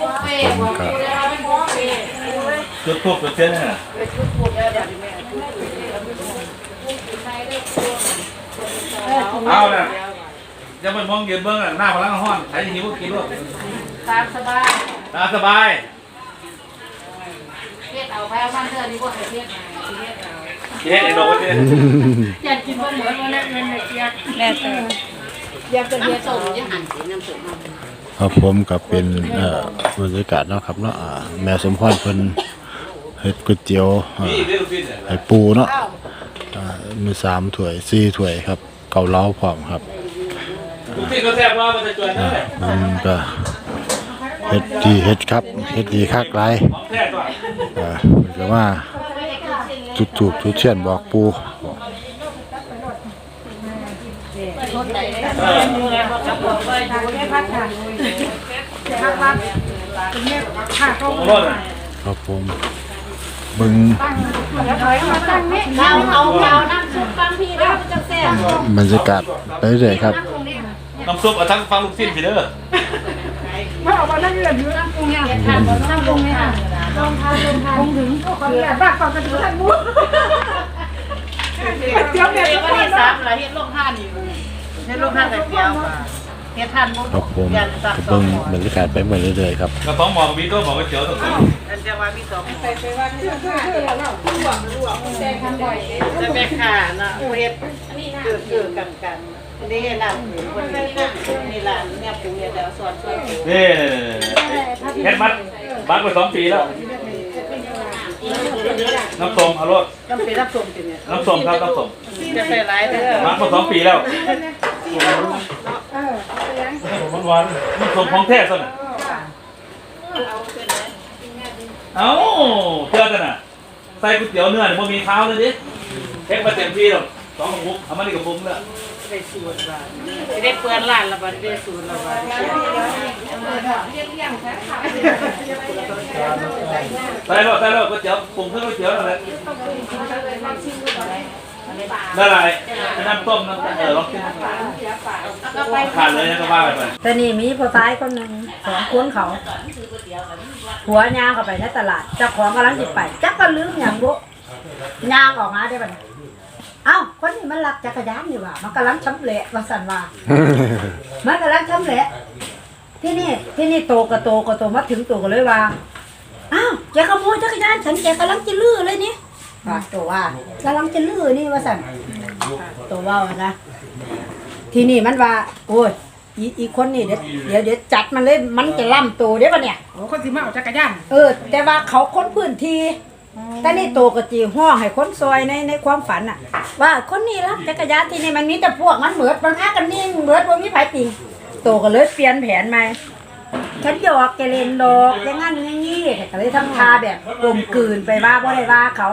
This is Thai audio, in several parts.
บุฟเฟ่ต์บอกกูเลยว่าเป็นบุฟเฟ่ต์จุดทูบจุดเทียนเนี่ยไปชุดพูดได้แบบนี้แม่เอาเนี่ยจะไปมองยืนเบื้องหน้าพลังห้อนใครหิวกินลูกตามสบายตามสบายเฮ็ดเอาไปเอาบ้านเธอดีกว่าเฮ็ดไงเฮ็ดเอาเจ๊ไอ้ดอกเจ๊อยากกินบะเหมือนวันนั้นเงินเกียร์แม่เธออยากจะเฮ็ดส่งยังหันสีน้ำส้ม ครับผมก็เป็นบรรยากาศเนาะครับเนาะแม่สมพรเพิ่นเฮ็ดก๋วยเตี๋ยวอ่านี่เรื่องฟินเนี่ยให้ปูเนาะมีสามถ้วยสี่ถ้วยครับ เกาเหลาพร้อมครับมันก็เฮ็ดดีเฮ็ดครับเฮ็ดดีคักหลายของแท้ตัวอ่าเพิ่นก็ว่าจุดถูกจุดเทียนบอกปู ของรถครับผมเบิ่งเราเอาเราน้ำซุปบางพี่เราจะแซ่บบรรยากาศไปเรื่อยครับน้ำซุปเอาทั้งฟังลูกชิ้นพี่เด้อน้ำปรุงเนี่ยน้ำปรุงเนี่ยลงทานลงทานลงถึงคนเนี่ยบ้านก่อนจะถึงทางมุ้งเดี๋ยวเนี่ยก็ได้ซับแล้วเฮ็ดลงทานอยู่เฮ็ดลงทานแต่เดียว เฮ็ดทานมุ้งครับผมยันซับเบิ่งบรรยากาศไปเรื่อยๆครับกระป๋องหมอกมีตัวหมอกก๋วยเตี๋ยวตัวอันจะว่ามีสองไปไปว่าคือคือคือเราเราหวังหวังแซงกันบ่อยจะแม่ค่ะนะเฮ็ดคือคือกันกันนี่ร้านคนนี้นี่ร้านเนี่ยปรุงเนี่ยแล้วสอนช่วยปรุงนี่เฮ็ดมัดบัดไปสองปีแล้วน้ำส้มเอารถต้องเป็นรับส่งสิเนี่ยน้ำส้มครับน้ำส้มจะใส่หลายเด้อมัดมาสองปีแล้ว มันหวานน้ำส้มของแท้ซะน่ะเอ้าเชื่อกันน่ะใส่ก๋วยเตี๋ยวเนื้อเนี่ยมันมีข้าวเลยดิเฮ็ดมาเต็มที่แล้วสองกระปุกเอามานี่กระปุกแล้วได้สูตรบ้านได้เปื้อนร้านละบัดได้สูตรละบัดใส่แล้วใส่แล้วก๋วยเตี๋ยวปรุงเครื่องก๋วยเตี๋ยวนั่นแหละ นั่นแหละไอ้น้ำต้มน้ำเออลองกินขาดเลยนะก็ว่าไปแต่นี่มีผู้ชายคนหนึ่งสองคนเขา หัวยางเข้าไปในตลาดเจ้าของกำลังจิไปจักก็ลืมอย่างบุยางออกมาได้บัดนี้เอ้าคนนี้มันรักจักรยานอยู่ว่ะมันกำลังชำเละว่าสันว่ามันกำลังชำเละที่นี่ที่นี่โตก็โตก็โตมาถึงโตก็เลยว่าอ้าวแกขโมยจักรยานฉันแกกำลังจะลื้อเลยนี่ ว่าตัวว่ากำลังจะลื้อนี่ว่าสันตัวว่านะทีนี่มันว่า โอ้ยอีอีคนนี่เดี๋ยวเดี๋ยวเดี๋ยวจัดมันเลยมันจะล่ำตัวเด้ปะเนี่ยโอ้คนสิมาเอาจักรยานเออ แต่ว่าเขาค้นพื้นที่แต่นี่โตกะจีห้องให้คนซอยในในความฝันอะ ว่าคนนี้รับจักรยานที่นี่มันมีแต่พวกมันเหมือดมันหากันนิ่งเหมือดว่ามีไผติงโตก็เลยเปลี่ยนแผนใหม่ ฉันหยอกแกเล่นดอกอย่างงั้นอย่างงี้แต่ก็เลยทำทาแบบกลมกลืนไปว่าบ่ได้ว่าเขา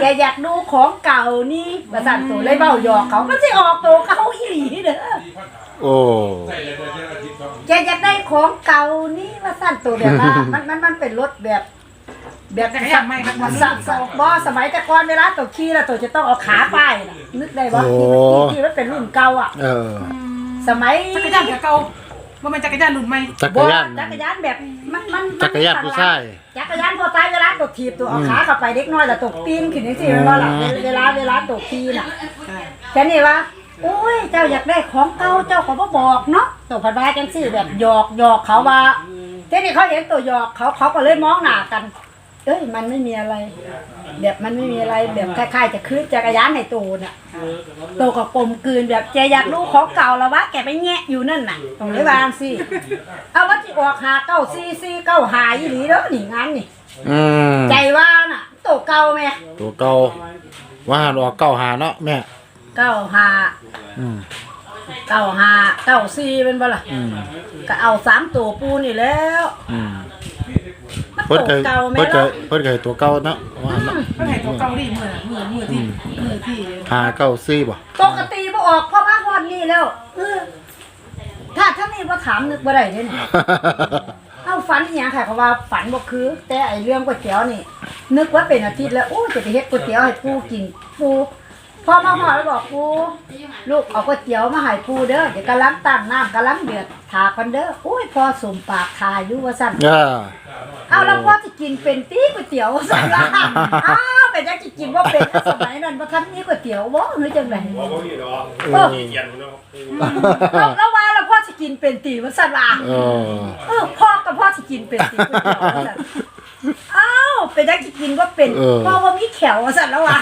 แกอยากดูของเก่านี่ประสันโตเลยเบ้าหยอกเขามันสิออกโตเก่าอีหลีเด้อโอ้แกอยากได้ของเก่านี่ว่าสั้นตัวแบบว่ามันมันมันเป็นรถแบบแบบจักรยานไม่ครับมันสสบอสมัยแต่ก่อนเวลาตัวขี่แล้วตัวจะต้องเอาขาป้ายน่ะนึกได้บ่ที่ที่ที่มันเป็นรุ่นเก่าอะ เออ สมัย จักรยานเก่า บ่แม่นจักรยานรุ่นใหม่จักรบ่ยานจักรยานแบบมันมันมันจักรยานผู้ชาย จักรยานพอตายเวลาตัวถีบตัวเอาขาเข้าไปเด็กน้อยแล้วตัวปีนขึ้นจังซี่แม่นบ่ล่ะเวลาเวลาตัวขี่น่ะแค่นี้วะโอ้ย เจ้าอยากได้ของเก่า เจ้าก็บ่บอกเนาะตัวพันบาจังซี่แบบหยอกหยอกเขาว่าทีนี้เขาเห็นตัวหยอกเขาเขาก็เลยมองหน้ากัน เอ้ยมันไม่มีอะไร แบบมันไม่มีอะไรแบบคล้ายๆจะคืนจักรยานในตูน่ะโตก็กลมกลืนแบบแกอยากรู้ของเก่าแล้ววะแกไปแงะอยู่นั่นน่ะตรงเลยวางสิเอาว่าที่ออกหาเก้าซีซีเก้าหาอีหลีเด้อนี่งานนี่อืมใจว่าน่ะโตเก่าแม่ตัวเก่าว่าหันออกเก้าหาเนาะแม่เก้าหาอืมเก้าหาเก้าซีเป็นบ่ล่ะอืมก็เอาสามตัวปูนี่แล้ว อืมมัน เพิ่นตกเคยเก่าไหมเพิ่นเคล่ะยเพิ่นเคยตัวเก่าเนาะว่าเนาะเพิ่นให้ตัวเก่าดิมื้อมื้อมื้อที่มื้อที่หาเก้าซี่บ่ปกติบ่ออกเพราะว่าฮอดนี่แล้วเออถ้าถ้านี่บ่ถามนึกบ่ได้เด้นี่เอาฝันอีหยังค่ะเขาว่าฝันบ่คือ แต่ไอ้เรื่องก๋วยเตี๋ยวนี่ นึกว่าเป็นอาทิตย์แล้วโอ้จะไปเฮ็ดก๋วยเตี๋ยวให้ปูกินปู พอมาหอแล้วบอกปูลูกเอาก๋วยเตี๋ยวมาให้ปูเด้อเดี๋ยวกำลังตั้งน้ำกำลังเดือดถากันเด้ออุ้ยพอสมปากทายอยู่ว่าสั่นอ่าเอาแล้วพ่อจะกินเป็นตีก๋วยเตี๋ยวว่าสั่นละอ้าวไปจะกินว่าเป็นสมัยนั้นบ่ทันนี้ก๋วยเตี๋ยวบ่หรือจังไดบอกว่ามีดอกเออเย็นเนาะแล้วแล้วว่าแล้วพ่อจะกินเป็นตีว่าสั่นละเออเออพ่อกับพ่อจะกินเป็นตีก๋วยเตี๋ยว ว่าสั่นอ้าวไปจะกินว่าเป็นพ่อว่ามีแขวว่าสั่นแล้วว่ะ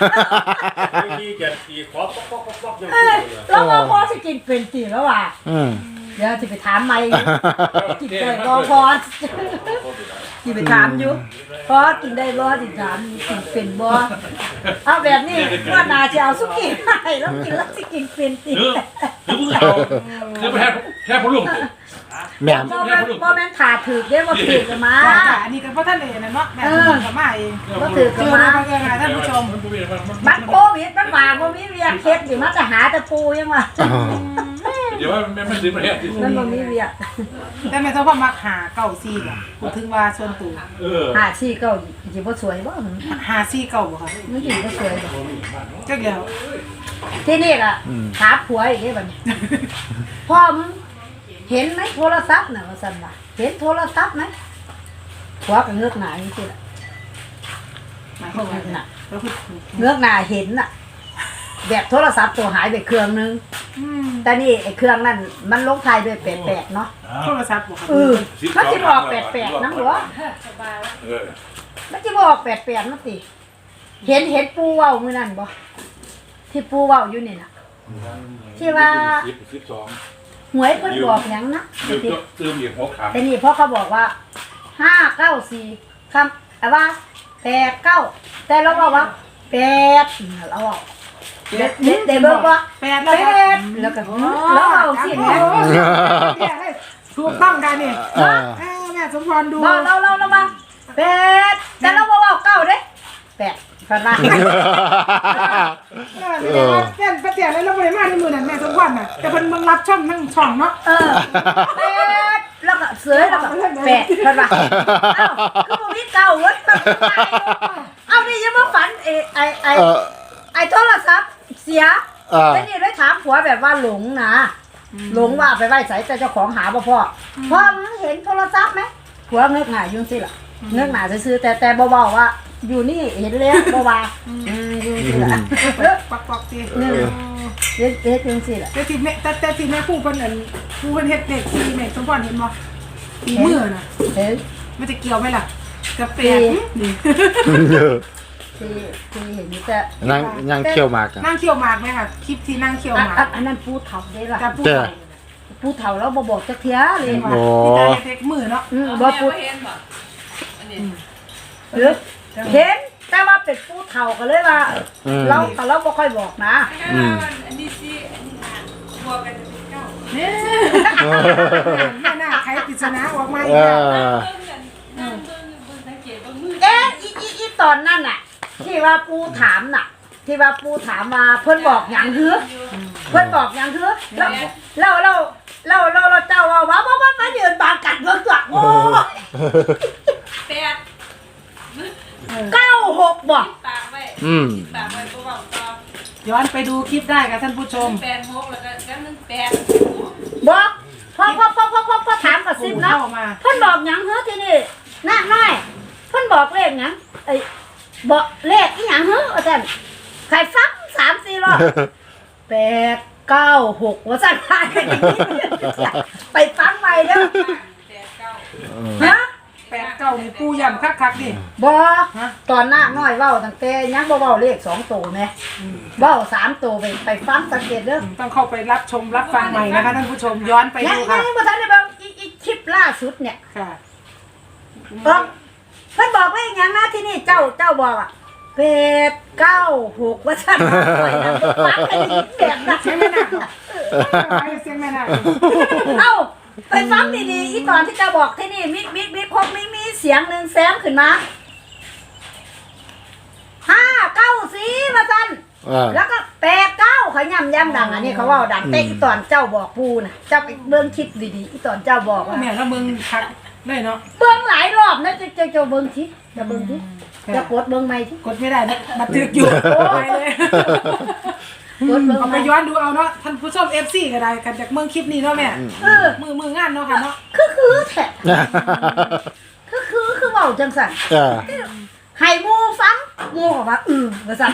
ไม่มีเย็นตีขอป๊อกป๊อกป๊อกป๊อกยังเอ้ยแล้วว่าพ่อจะกินเป็นตีแล้วว่ะอืมเดี๋ยวจะไปถามไม่กินได้บ่พอจะไปถามอยู่พอกินได้บ่สิถามกินเป็นบ่เอาแบบนี้ว่านาจะเอาสุกี้ให้แล้วกินแล้วสิกินเป็นติหรือหรือมึงเอาหรือไปแค่แค่พลุง แม่นบ่แม่นบ่แม่นขาถือเด้บ่ถือกันมา จ้าอันนี้ก็เพราะท่านเองนะเนาะแม่ทุกคนก็มาเองบ่ถือเจกันอมามาเจอมาท่านผู้ชมมันโควิดมันว่าบ่มีเวียกเฮ็ดอยู่มันจะหาแต่ปูยังว่าเดี๋ยวไม่ไม่ซื้อประเทศมันบ่มีเวียกแต่แม่ต้องพ่อมักหาเก่าซีบ่พูดถึงว่าส่วนตัวเออหาซี่เก็สิบ่สวยบ่หาซีเก่าบ่ค่ะมันสิบ่สวยบ่จักแล้วที่นี่ล่ะถามผัวอีกเด้บัดนี้พ่อมึง เห็นไหมโทรศัพท์น่ะว่าซั่นว่าเห็นโทรศัพท์ไหมผัวก็เงือกหน้าจังซี่ล่ะหมายความว่าน่ะแล้วคือเงือกหน้าเห็นน่ะ แบบโทรศัพท์ตัวหายไปเครื่องนึงอืมแต่นี่ไอ้เครื่องนั่นมันลงท้ายด้วย88เนาะโทรศัพท์บ่ค่ะเออมันสิบอก88นำบ่เออมันสิบอก88นำสิเห็นเห็นปูเว้ามื้อนั้นบ่ที่ปูเว้าอยู่นี่น่ะที่ว่าสิบสิบสอง หวยเพิ่นบอกหยังนะลืมลืมอีกหกครั้งแต่นี่เพราะเขาบอกว่าห้าเก้าสี่คำแต่ว่าแปดเก้าแต่เราบอกว่าแปดเราบอกเด็ดเด็ดเด็ดเบิกว่าแปดแปแล้วดแล้วก็แล้วเอาสิเนี่ยถูกต้องกันนี่เออเออแม่สมพรดูบอกเราเราเรามาแปดแต่เราบอกว่าเก้าเด้แปด พันละเออแม่นป้าเตี้ยแล้วเราบ่ได้มาในมือนั่นแม่สมพรน่ะแต่เพิ่นเบิ่งรับช่องทั้งช่องเนาะเออแปดแล้วก็เสือแล้วก็แปดพันละเอ้าคือบ่มีเก้าเว้ยเอานี่ยังมาฝันไอ้ไอ้ไอ้เออ ไอ้โทรศัพท์เสียเออ แล้วนี่ได้ถามผัวแบบว่าหลงนะหลงว่าไปไหว้ใส่แต่เจ้าของหาบ่พ่ออพ่อมึงเห็นโทรศัพท์ไหมผัวเงือกหน้าอยุ่จังสิล่ะเงือกหน้าซื้อๆแต่แต่บ่บอกว่า อยู่นี่เห็นแล้วบ่ว่าอืมอยุ่จังสิล่ะเออปักปักๆสินี่เฮ็ดเฮ็ดจังสิล่ะแต่ที่แม่แต่แต่ที่แม่ผู้เพิ่นนั่นผู้เพิ่นเฮ็ดเด็กที่แม่สมพรเห็นบ่ตีมือน่ะเห็นมันจะเกี่ยวไหมล่ะกระเปียกนี่ที่ที่เห็นอยู่แต่นั่งนั่งเคี่ยวหมากอะนั่งเคี่ยวหมากไหมค่ะคลิปที่นั่งเคี่ยวอันหมากอันอันนั้นปูเฒ่าเด้ล่ะกับผู้แต่ใหญ่ปูเฒ่าแล้วบ่บอกจักเที่ยเลยว่าโอ้ที่ตาเด็กๆมือเนาะอืมบ่ปูเออ เห็นแต่ว่าเป็นปูเฒ่าก็เลยว่า อืม เราก็เราบ่ค่อยบอกนะอืมแม่น่าใครปริศนาออกมาอีเอกแล้วอเอ๊ะอีอีอีตอนนั้นน่ะ ที่ว่าปูถามน่ะ ที่ว่าปูถามมาเพิ่นบอกหยังคือเพิ่นบอกหยังคือแล้วเราเราเราเราเราเจ้าว่าว่าว่าว่ามายืนบางกันเบิ่งตัวโอ้ เก้าหกบ่อืมย้อนไปดูคลิปได้ค่ะท่านผู้ชม แปดหกแล้วก็แล้วนึงแปดบ่พอพอพอพอพอพอถามกับซิมเนาะเข้ามา เพิ่นบอกหยังเฮ้อที่นี่น้าน้อยเพิ่นบอกเลขหยังไอ้ยบอกเลขอีหยังเฮ้ออาจารย์ใครฟังสามสี่รอบ แปดเก้าหกว่าสั่นพากันอย่างนี้ไปฟังใหม่เด้อแปดเก้า ฮะ แปดเก้านี่ปูย่ำคักๆดิบอฮะ ตอนหน้าน้อยเว้าตั้งแต่ยังบ่เว้าเลขสองตัวแม่เว้าสามตัวไปไปฟังสังเกตเด้อต้องเข้าไปรับชมรับฟังใหม่นะคะท่านผู้ชมย้อนไปยังดูยัค่ะงบ่ทันได้เบิ่งอีอีคลิปล่าสุดเนี่ยค่ะเออเพิ่นบอกว่าอย่างนะที่นี่เจ้าเจ้าบอกอะเป็ดเก้าหกว่าสั่นปล่อยนะฟังกันอีกแบบนั้นเสียงแม่นาคเสียงแม่นาคเอ้า ไปฟังดีๆ อีตอนที่เจ้าบอกที่นี่มิดมิดมิดพบมีมีเสียงหนึ่งแซมขึ้นมาห้าเก้าสี่มาสั่นเออแล้วก็แปดเก้าเขาย่ำย่ำดังอันนี้เขาเว่าดังแต่อีตอนเจ้าบอกปูนะเจ้าไปเบิ้งคลิปดีๆ อีตอนเจ้าบอกว่าแม่ละมึงคักเลยเนาะเบิ้งหลายรอบนะเจ้าเจ้าเจ้าเบิ้งทิจะเบิ้งทิจะกดเบิ่งใหม่ที่กดไม่ได้นะบันทึกอยู่ไปเลย กดเบิ่งเอาใหไปม่ย้อนดูเอาเนาะท่านผู้ชม FC ก็ได้กันจากเมืองคลิปนี้เนาะแม่เออมือมืองานเนาะค่ะเนาะคือคือแท้คือคือคือเว้าจังซั่นจ้าให้หมูฟังหมูก็ว่าอือว่าซั่น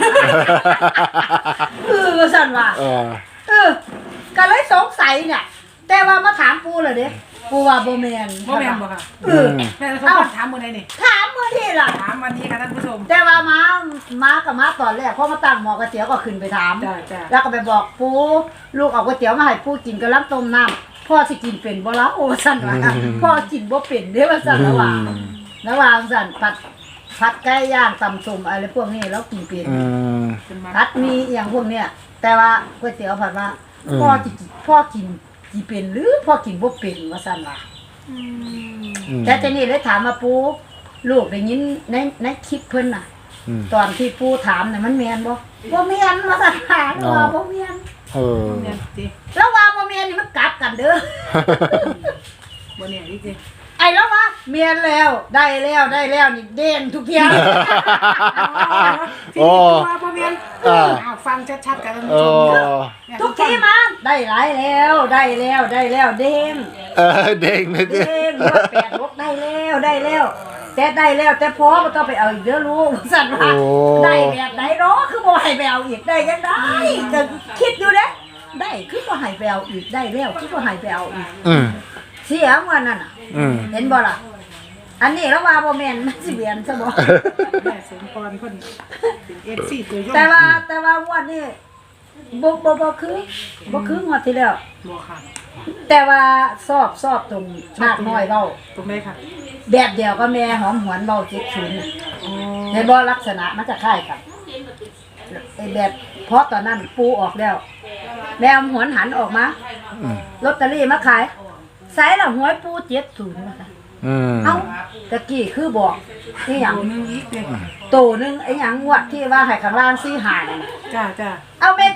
อือว่าซั่นว่าเออเออก็เลยสงสัยเนี่ยแต่ว่ามาถามปูเลยเด้ ปูว่าบ่แม่นบ่แม่นบ่ค่ะเออแม่สมพรถามมื้อใดนี่ถามมื้อที่ล่ะ ถามวันนี้ค่ะท่านผู้ชม แต่ว่ามามากับมาตอนแรกพอมาตั้งหมอก๋วยเตี๋ยวก็ขึ้นไปถาม จ้าจ้าแล้วก็ไปบอกปูลูกเอาก๋วยเตี๋ยวมาให้ปูกินกำลังต้มน้ำพ่อสิกินเป็นบ่ล่ะโอ้สั่นว่าพ่อกินบ่เป็นเด้ว่าสั่นระหว่างระหว่างสั่นผัดผัดไก่ย่างตำส้มอะไรพวกนี้แล้วกินเป็น อืม เป็นมาผัดมีอหย่างพวกเนี้ยแต่ว่าก๋วยเตี๋ยวผัดว่าอืม พ่อจิพ่อกิน กินเป็นหรือพ่อกินบ่เป็นว่าสั่นว่าอืมอืมแต่ทีนี้เลยถามมาปูลูกได้ยินในในคลิปเพิ่นน่ะ อืม ตอนที่ปูถามน่ะมันแม่นบ่บ่แม่นว่าสั่นหาว่าบ่แม่นเออ เนี่ยสิแล้วว่าบ่แม่นนี่มันกลับกันเด้อ บ่เนี่ยนี่สิไอ้แล้วว่าเมียนแล้วได้แล้วได้แล้วนี่เด่นทุกเที่ยงโอ้ทีนี้ตัวบ่แม่นอ่าอ้าวฟังชัดๆกันท่านโอ้ผู้ชมแม่ทุกทีมาได้หลายแล้วได้แล้วได้แล้วเด้งเออเด้งเลยดิเด้งรถแปดรถได้แล้วได้แล้ว แต่ได้แล้วแต่พอบ่ต้องไปเอาอีกเด้อลูกสั่นว่าได้แบบไหนเนาะคือบ่ให้ไปเอาอีกได้ยังได้ก็คิดอยู่เด้ได้คือบ่ให้ไปเอาอีกได้แล้วคือบ่ให้ไปเอาอีก อืมเสียงว่านั่นน่ะ อืม เห็นบ่ล่ะ อันนี้แล้วว่าบ่แม่นมันสิเวียนซะบ่ แม่สมพรเพิ่นเป็น FC ตัวยงแต่ว่าแต่ว่างวดนี้บ่บ่บ่คือบ่คืองวดที่แล้ว บ่ค่ะ แต่ว่าสอบสอบตรงนาคน้อยเว้าตรงไหนค่ะแบบเดียวก็แม่หอมหวนเว้า70น่ะอ๋อเห็นบ่ลักษณะมันจะคล้ายกันไอ้แบบเพราะตอนนั้นปูออกแล้ว แม่หอมหวนหันออกมาลอตเตอรี่มาขาย ใส่ละหวยปู70ว่าซั่นอืมเอ้าตะกี้คือบอกนี่หยังตัวหนึงอีกเด้โตหนึงไอ้หยังงวดที่ว่าให้ข้างล่างซี่หานั่นน่ะจ้าจ้าเอาแม่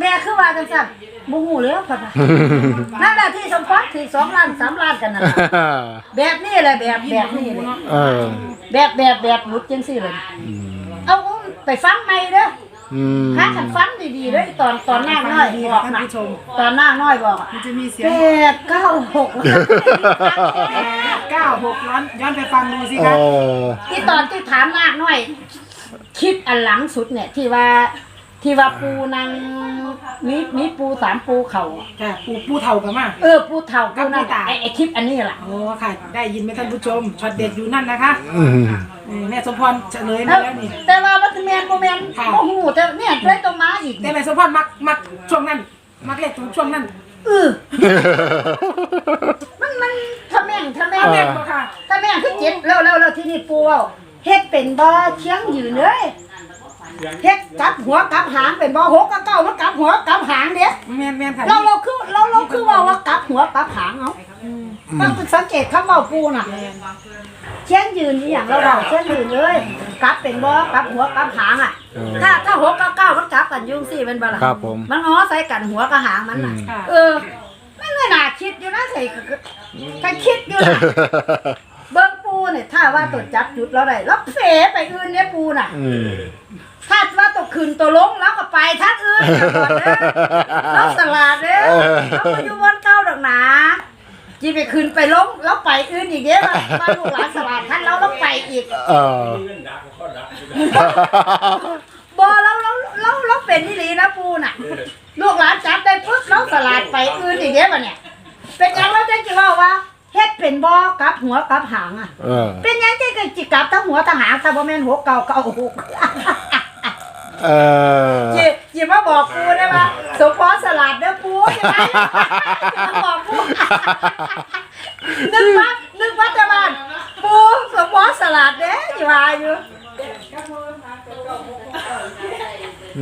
แม่คือว่าจังซั่นบ่ฮู้เลยพ่อน่ะนั่นแหละที่สมพรที่2ล้าน3ล้านกันนั่นน่ะแบบนี้แหละแบบแบบนี้เลยเออแบบแบบแบบหลุดจังซี่เลยเอาไปฟังใหม่เด้อ อืมหาคันฟังดีๆเด้อตอนตอนนางน้อยดีบอกท่านน่ะผู้ชมตอนนางน้อยบอกอะมันจะมีเสียแปงดเก้าหกเก้าหกย้อนย้อนไปฟังดูสิเอคะอที่ตอนที่ถามนางน้อยคลิปอันหลังสุดเนี่ยที่ว่า ที่ว่าปูนางมีมีปูสามปูเขาอะจ้าปูปูเท่ากันมาเออปูเท่าปูนั่นกับปูตาไอไอคลิปอันนี้ล่ะโอ้ค่ะ ได้ยินไหมท่านผู้ชมช็อตเด็ดอยู่นั่นนะคะอืมเออแม่สมพรเฉลยมาแล้วนี่ แต่ว่ามันแมนโมแมนค่ะ โอ้โหแต่เนี่ยเลยต้องมาอีกแต่แม่สมพรมักมักช่วงนั้น มักเล็กตรงช่วงนั้นเออมันมันถ้าแม่งถ้าแม่งแม่นบ่ค่ะถ้าแม่งคือเจ็ดแล้วแล้วแล้วที่นี่ปูเอาเฮ็ดเป็นบ่เชียงยืนเลย เฮ็ดกลับหัวกลับหางเป็นบ่หกกับเก้ามันกลับหัวกลับหางเด้แม่นแม่นค่ะเราเราคือเราเราคือว่าว่ากลับหัวกลับหางเอาต้องสังเกตคำเว้าปูน่ะเชียงยืนอีหยังเราเราเชียงยืนเลยกลับเป็นบ่กลับหัวกลับหางอะเออถ้าถ้าหกกับเก้ามันกลับกันอยุ่จังสี่เป็นบ่ล่ะครับผมมันง้อใส่กันหัวกับหางมันน่ะค่ะเออมันไม่น่าคิดอยู่นะใส่ก็คิดอยู่นะเบิ้งปูเนี่ยถ้าว่าตัวจับจุดเราได้แล้วเฟไปอื่นเนี่ยปูน่ะอืม ถ้าว่าตัวขึ้นตัวลงแล้วก็ไปทักอื่นก่อนเด้อแล้วสลัดเด้อแล้วก็อยู่บนเก้าดอกหนาจีไปขึ้นไปลงแล้วไปอื่นอีกเด้อมามาลูกหลานสลัดท่านแล้วต้องไปอีกเออบอแล้วแล้วแล้วแล้วเป็นที่ลีนะปูน่ะ ลูกหลานจับได้ปุ๊บแล้วสลัดไปอื่นอีกเด้อบ่เนี่ย เป็นหยังเราจะจิว่าว่าเฮ็ดเป็นบอกลับหัวกลับหางอะเออเป็นหยังที่จิกลับทั้งหัวทั้งหางถ้าบ่แม่นหัวเก่าเก่าหก เออจิจิมาบอกปูได้ป่ะสมพรสลัดเด้อปูใช่ไหมมาบอกปูนึกว่านึกว่าจะบ้านปูสมพรสลัดเด้อจิว่าอยู่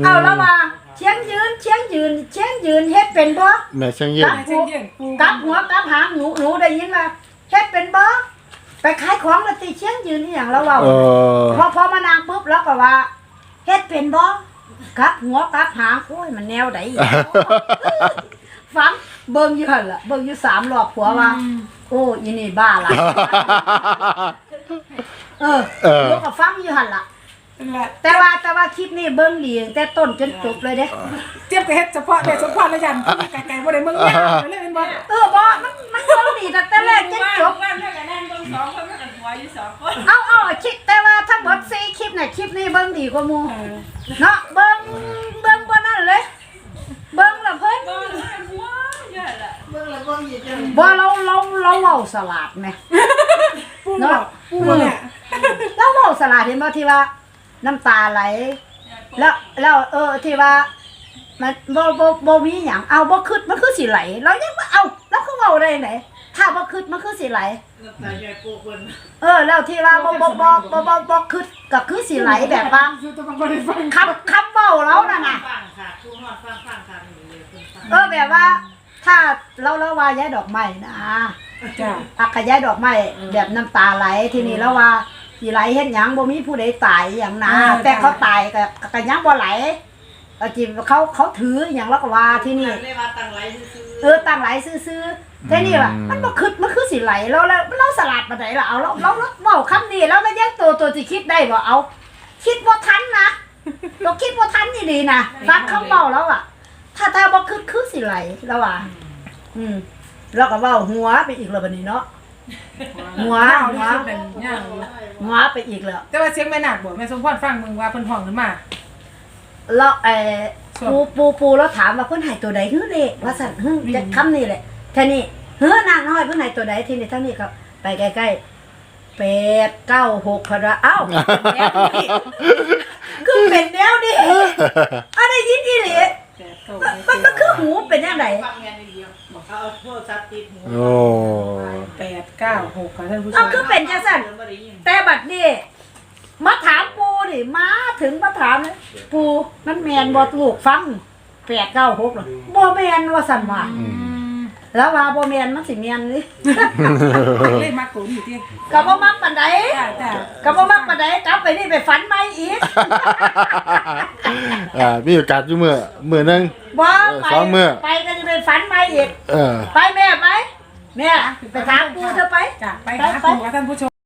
เอาแล้วมาเชียงยืนเชียงยืนเชียงยืนเฮ็ดเป็นบ่แม่เชียงยืนแม่เชียงยืนปูกลับหัวกลับหางหนูหนูได้ยินมาเฮ็ดเป็นบ่ไปขายของแล้วติเชียงยืนนี่หยังแล้วเว้าเออพอพอมานางปุ๊บแล้วก็ว่า เฮ็ดเป็นบ่กลับหัวกลับหางโอ้ยมันแนวใดอีกฟังเบิ่งอยู่หั่นล่ะเบิ่งอยู่สามรอบผัวว่า โอ้อีนี่บ้าล่ะเออเออลูกก็ฟังอยู่หั่นล่ะ นั่นแหละแต่ว่าแต่ว่าคลิปนี้เบิ่งดีตั้งแต่ต้นจนจบเลยเด้เจี๊ยบก็เฮ็ดเฉพาะแม่สมพรแล้วยันไกลๆบ่ได้เมืองยาวเลยเป็นบ่เออบ่มันมันเบิ่งดีตั้งแต่แรกจนจบบ้านเท่ากันนั่งตรงสองคนเท่ากันหัวอยู่สองคนเอาเอาคลิปแต่ว่าทั้งหมด4คลิปน่ะคลิปนี้เบิ่งดีกว่าหมู่เออเนาะเบิ่งเบิ่งบ่นั่นเลย เบิ่งและเพิ่นบ้านแล้วหัวเยอะละบ่เราเราเราเว้าสลัดแหมปูเนาะปูเนี่ยเราเว้าสลัดเห็นบ่ที่ว่า น้ำตาไหล แล้วแล้วเออที่ว่า มันบ่บ่บ่มีหยังเอาบ่คิดมันคือสิไหลเรายังว่าเอาแล้วคือเว้าได้ไหนถ้าบ่คิดมันคือสิไหล น้ำตาใหญ่ปูคนเออ แล้วที่ว่าบ่บ่บ่บ่บ่บ่คิดก็คือสิไหลแบบว่าคือตัวบ่ได้ฟังคำคำเว้าเรานั่นน่ะ ฟังค่ะทุกหอดฟังฟังค่ะนี่เลยคนฟังเออแบบว่า ถ้าเราเราว่าย้ายดอกไม้นะ จ้ะ อักขย้ายดอกไม้แบบน้ำตาไหลทีนี้แล้วว่า สิไหลเฮ็ดหยังบ่มีผู้ใดตายหยังนะแต่เขาตายก็ก็ยังบ่ไหลก็จิเขาเขาถือหยังแล้วก็ว่าที่นี่เรียกว่าตังไรซื้อเออตั้งไหลซื่อๆแต่นี่ว่ะมันบ่คิดมันคือสิไหลแล้วแล้วเราสลัดมาไหนล่ะเอาเราเราเราเว้าคำนี้แล้วมันยังตัวตัวสิคิดได้บ่เอา คิดบ่ทันนะเราคิดบ่ทันนี่ดีนะฟังคำเว้าแล้วอะ ถ้าถ้าบ่คิดคือสิไหลแล้วว่ะอืมแล้วก็เว้าหัวไปอีกแล้วบัดนี้เนาะ หัวเงาหัที่วสุดเป็นเงาหัวไปอีกแล้วแต่ว่าเสียงแม่นาคบ่แม่สมพรฟังมึงว่าเพิ่นห้องขึ้นมาแล้วเออส่วนปูปูปูแล้วถามว่าเพิ่นให้ตัวใดฮื้อเลขว่าสั่นฮื้อจะคำนี้แหละแค่นี้เฮ้อนางน้อยเพิ่นให้ตัวใดทีนี้ทั้งนี้ครับไปใกล้ๆแปดเก้าหกพะระเอ้าแนวนี้คือเป็นแนวนี้อะได้ยินอีหลีมันมันคือหูเป็นยังไงฟังงานเดียวบอกเขาเอาโทรศัพท์ติดหูโอ้แปด เก้าหกค่ะท่านผู้ชเอามคือเป็นจังซั่นไม่ได้ยินแต่บัดนี้มาถามปูดิมาถึงมาถามเลยปูมันแมนบ่ลูกฟังแปดเก้าหกหรอบ่แมนว่าสั่นว่าอืมแล้วว่าบ่แมนมันสิแมนนี่ เลขมากูอยู่ที่ก็บ่มักปานใดจ้ะจ้ะก็บ่มักปานใดกลับไปนี่ไปฝันใหม่อีกอ่ามีโอกาสอยู่มื้อมื้อหนึง บ่เออไปสองมื้อ ไปก็จะไปฝันใหม่อีกเออ ไปแม่ไป แม่ไปถามปูเธอไป จ้ะไปหาปูกับท่านผู้ชม